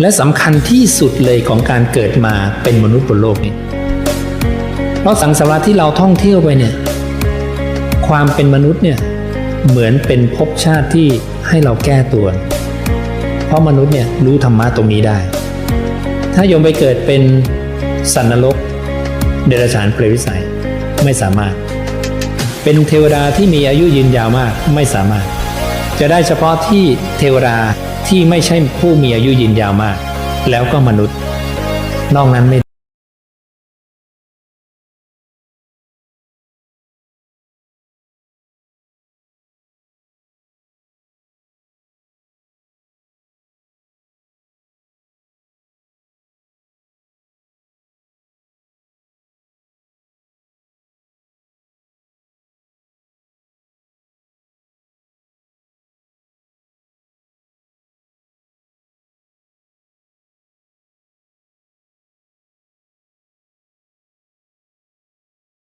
และสำคัญที่สุดเลยของการเกิดมาเป็นมนุษย์บนโลกนี้เพราะสังสารวัตที่เราท่องเที่ยวไปเนี่ย ความเป็นมนุษย์เนี่ยเหมือนเป็นภพชาติที่ให้เราแก้ตัว เพราะมนุษย์เนี่ยรู้ธรรมะตรงนี้ได้ ถ้าโยมไปเกิดเป็นสันนรก เดรัจฉานเปรตวิสัยไม่สามารถ เป็นเทวดาที่มีอายุยืนยาวมากไม่สามารถ จะได้เฉพาะที่เทวดา ที่ไม่ใช่ผู้มีอายุยืนยาวมาก แล้วก็มนุษย์ นอกนั้นไม่